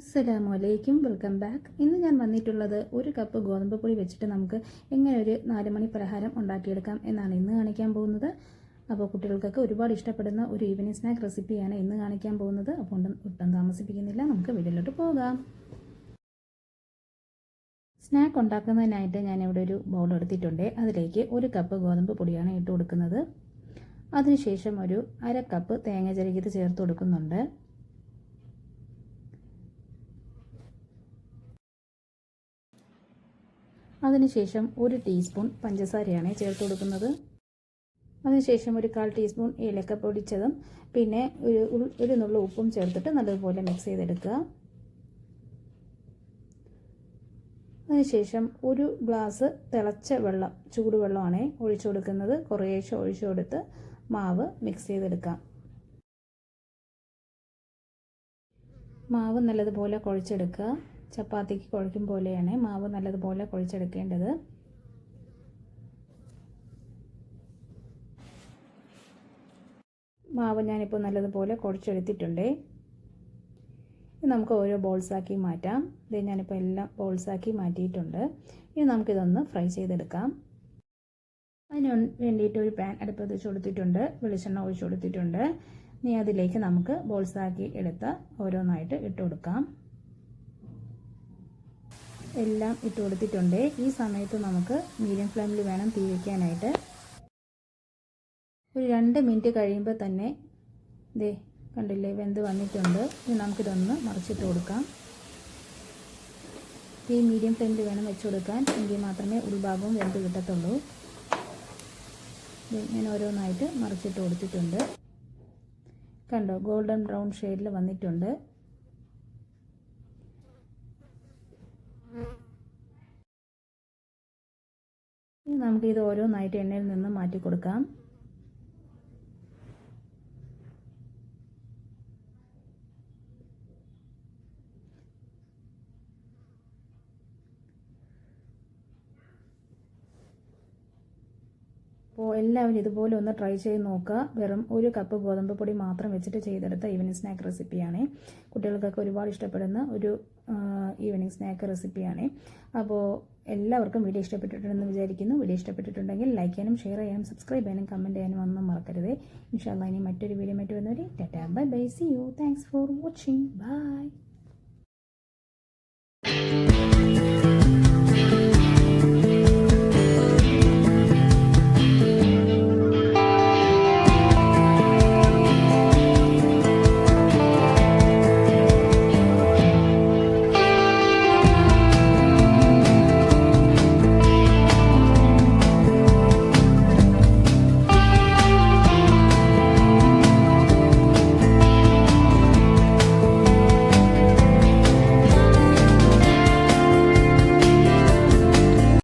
അസ്സലാമലൈക്കും welcome back. ഇന്ന് ഞാൻ വന്നിട്ടുള്ളത് ഒരു കപ്പ് ഗോതമ്പ് പൊടി വെച്ചിട്ട് നമുക്ക് എങ്ങനെ ഒരു നാല് മണി പലഹാരം ഉണ്ടാക്കിയെടുക്കാം എന്നാണ് ഇന്ന് കാണിക്കാൻ പോകുന്നത്. അപ്പോൾ കുട്ടികൾക്കൊക്കെ ഒരുപാട് ഇഷ്ടപ്പെടുന്ന ഒരു ഈവനിങ് സ്നാക്ക് റെസിപ്പിയാണ് ഇന്ന് കാണിക്കാൻ പോകുന്നത്. അപ്പോൾ ഒട്ടും താമസിപ്പിക്കുന്നില്ല. നമുക്ക് വീട്ടിലോട്ട് പോകാം. സ്നാക്ക് ഉണ്ടാക്കുന്നതിനായിട്ട് ഞാൻ ഇവിടെ ഒരു ബൗൾ എടുത്തിട്ടുണ്ട്. അതിലേക്ക് ഒരു കപ്പ് ഗോതമ്പ് പൊടിയാണ് ഇട്ട് കൊടുക്കുന്നത്. അതിനുശേഷം ഒരു അര കപ്പ് തേങ്ങ ചിരകിയത് ചേർത്ത് കൊടുക്കുന്നുണ്ട്. അതിനുശേഷം ഒരു ടീസ്പൂൺ പഞ്ചസാരയാണ് ചേർത്ത് കൊടുക്കുന്നത്. അതിനുശേഷം ഒരു കാൽ ടീസ്പൂൺ ഏലക്ക പൊടിച്ചതും പിന്നെ ഒരു ഒരു നുള്ള ഉപ്പും ചേർത്തിട്ട് നല്ലതുപോലെ മിക്സ് ചെയ്തെടുക്കുക. അതിനുശേഷം ഒരു ഗ്ലാസ് തിളച്ച വെള്ളം ചൂടുവെള്ളമാണ് ഒഴിച്ചു കൊടുക്കുന്നത്. കുറേശ്ശെ ഒഴിച്ചു കൊടുത്ത് മാവ് മിക്സ് ചെയ്തെടുക്കാം. മാവ് നല്ലതുപോലെ കുഴച്ചെടുക്കുക. ചപ്പാത്തിക്ക് കുഴക്കും പോലെയാണ്. മാവ് നല്ലതുപോലെ കുഴച്ചെടുക്കേണ്ടത്. മാവ് ഞാനിപ്പോൾ നല്ലതുപോലെ കുഴച്ചെടുത്തിട്ടുണ്ട്. നമുക്ക് ഓരോ ബോൾസാക്കി മാറ്റാം. ഇത് ഞാനിപ്പോൾ എല്ലാം ബോൾസാക്കി മാറ്റിയിട്ടുണ്ട്. ഇനി നമുക്കിതൊന്ന് ഫ്രൈ ചെയ്തെടുക്കാം. അതിന് വേണ്ടിയിട്ട് ഒരു പാൻ അടുപ്പത്ത് വെച്ച് കൊടുത്തിട്ടുണ്ട്. വെളിച്ചെണ്ണ ഒഴിച്ച് കൊടുത്തിട്ടുണ്ട്. ഇനി അതിലേക്ക് നമുക്ക് ബോൾസാക്കി എടുത്ത് ഓരോന്നായിട്ട് ഇട്ട് കൊടുക്കാം. എല്ലാം ഇട്ട് കൊടുത്തിട്ടുണ്ട്. ഈ സമയത്ത് നമുക്ക് മീഡിയം ഫ്ലെയിമിൽ വേണം തീ വയ്ക്കാനായിട്ട് ഒരു രണ്ട് മിനിറ്റ് കഴിയുമ്പോൾ തന്നെ ദേ കണ്ടില്ലേ വെന്ത് വന്നിട്ടുണ്ട്. ഇനി നമുക്കിതൊന്ന് മറിച്ചിട്ട് കൊടുക്കാം. തീ മീഡിയം ഫ്ലെയിമിൽ വേണം വെച്ച് കൊടുക്കാൻ. എങ്കിൽ മാത്രമേ ഉൾഭാഗവും വെന്ത് കിട്ടത്തുള്ളൂ. ഞാൻ ഓരോന്നായിട്ട് മറിച്ചിട്ട് കൊടുത്തിട്ടുണ്ട്. കണ്ടോ ഗോൾഡൻ ബ്രൗൺ ഷെയ്ഡിൽ വന്നിട്ടുണ്ട്. ഇനി നമുക്ക് ഇത് ഓരോന്നായിട്ട് എണ്ണയിൽ നിന്ന് മാറ്റി കൊടുക്കാം അപ്പോൾ എല്ലാവരും ഇതുപോലെ ഒന്ന് ട്രൈ ചെയ്ത് നോക്കുക. വെറും ഒരു കപ്പ് ഗോതമ്പ് പൊടി മാത്രം വെച്ചിട്ട് ചെയ്തെടുത്ത ഈവനിങ് സ്നാക്ക് റെസിപ്പിയാണ് കുട്ടികൾക്കൊക്കെ ഒരുപാട് ഇഷ്ടപ്പെടുന്ന ഒരു ഈവനിങ് സ്നാക്ക് റെസിപ്പിയാണ് അപ്പോൾ എല്ലാവർക്കും വീഡിയോ ഇഷ്ടപ്പെട്ടിട്ടുണ്ടെന്ന് വിചാരിക്കുന്നു. വീഡിയോ ഇഷ്ടപ്പെട്ടിട്ടുണ്ടെങ്കിൽ ലൈക്ക് ചെയ്യാനും ഷെയർ ചെയ്യാനും സബ്സ്ക്രൈബ് ചെയ്യാനും കമന്റ് ചെയ്യാനും ഒന്നും മറക്കരുത്. ഇൻഷാല്ല ഇനി മറ്റൊരു വീഡിയോ മറ്റു വന്നവരെ tata bye bye see you thanks for watching bye